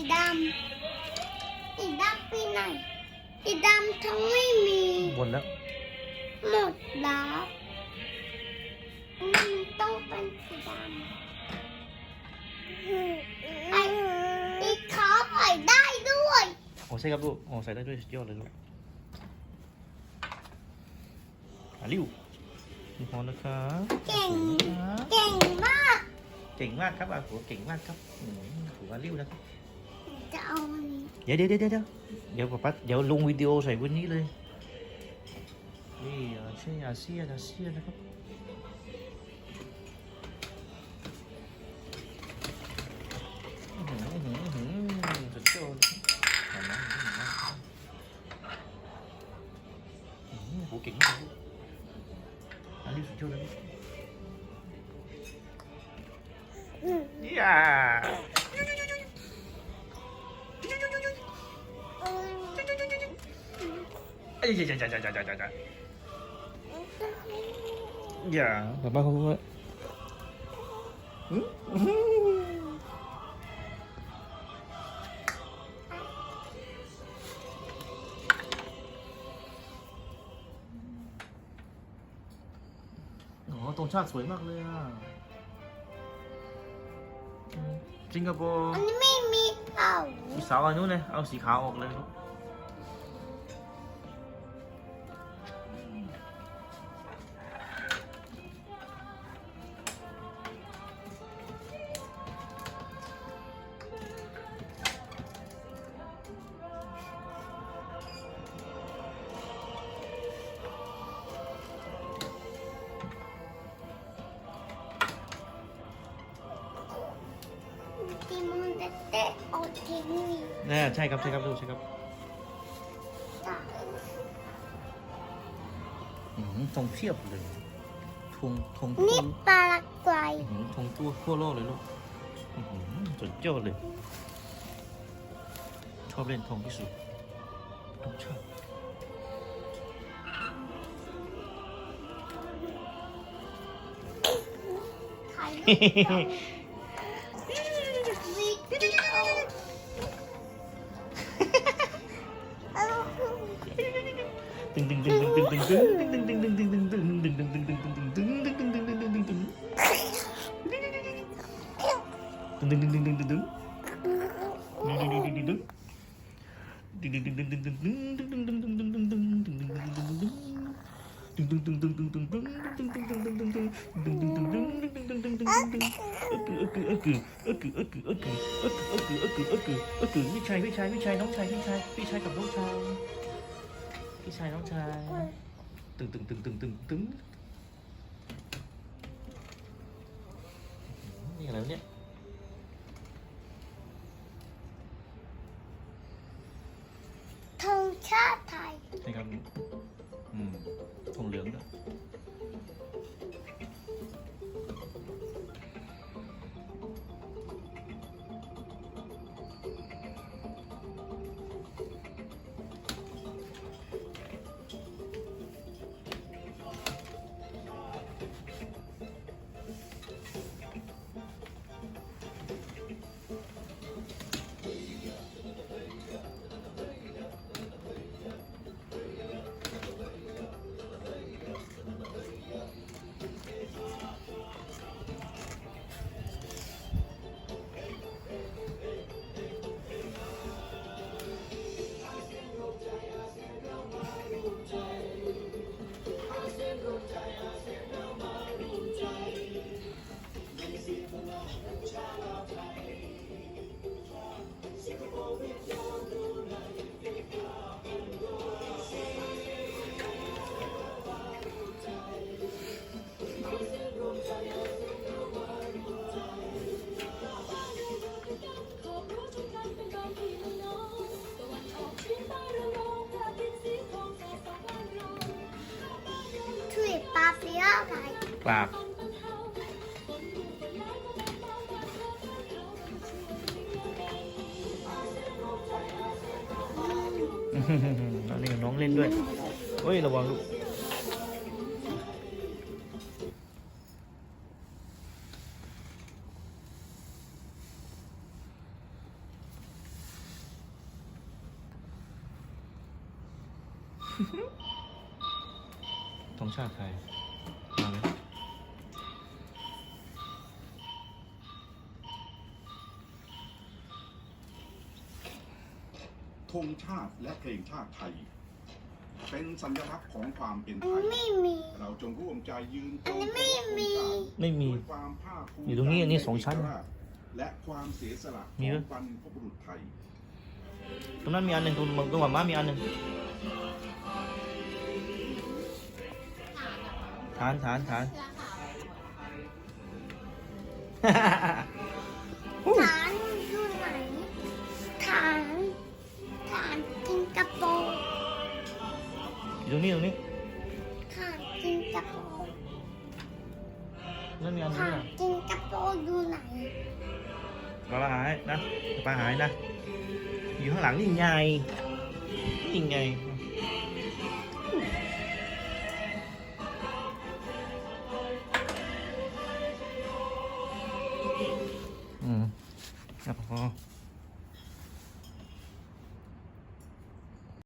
ีดำอีดำไปไหนอีดำทั้งไม่มีหมดแล้วหมดแล้วมันต้องเป็นสีดำไอีเขาใส่ได้ด้วยโอ้ใช่ครับลูกโอ้ใส่ได้ด้วยสุดยอดเลยลูกอาริวนี่พอแล้วครับเก่งเก่งมาก เก่งมากครับอาหัวเก่งมากครับหัวริ้วนะครับ เดี๋ยวเดี๋ยวเดี๋ยวเดี๋ยวเดี๋ยวกับปัดเดี๋ยวลงวิดีโอใส่วันนี้เลยนี่ใช่อาเซียนอาเซียนนะครับสุดยอดหูเก่งมากอันนี้สุดยอดเลย Yeah. อย่าอย่าอย่อย่าอยยยยอ๋อตรงชาติสวยมากเลยอะสิงคโปร์อันนี้ไม่มีเขาอสาอันนู้นเลยเอาสีขาวออกเลยลูก ติมอนเตเตอเทนุยน่ยใช่ครับใช่ครับดูใช่ครับตาอื้ทงเทียบเลยทงทงทั่นี่วปารากวัยอื้อหือทงตัวขั้วโลกเลยลูกอื้อหือสุดยอดเลยชอบเล่นทงที่สุดต้องชอบถ่ายรูป trai với trai với trai nóng trai với trai với trai cặp nóng trai พี่ชายพี่ชายพี่ชายน้องชายพี่ชายพี่ชายกับน้องชายพี่ชายน้องชายตึงตึงตึงตึงตึงตึงนี่อะไรวะเนี่ยธงชาติไทยใช่ครับ กราบน้องเล่นน้องเล่นด้วยเฮ้ย ระวังลูกธงชาติไทย ธงชาติและเพลงชาติไทย เป็นสัญลักษณ์ของความเป็นอันไทนี้ยไม่มี เราจงร่วมใจยืนอันนี้ไม่มี ไม่มี ด้วยความภาคภูมิอยู่ตรงนี้อันนี้สองชั้นและความเสียสละขมีอไหม งบรรพบุรุษไทย ตรงนั้นมีอันหนึ่งตรงตรงหมาม้ามีอันหนึ่งฐานฐานฐาน อยู่ตรงนี้ตรงนี้ฐานสิงคโปร์นั่นมีอันหนึงฐานอะสิงคโปร์อยู่ไหนปลาหายนะปลาหายนะ อยู่ข้างหลังนี่ไงนี่ไงอืมครับพอ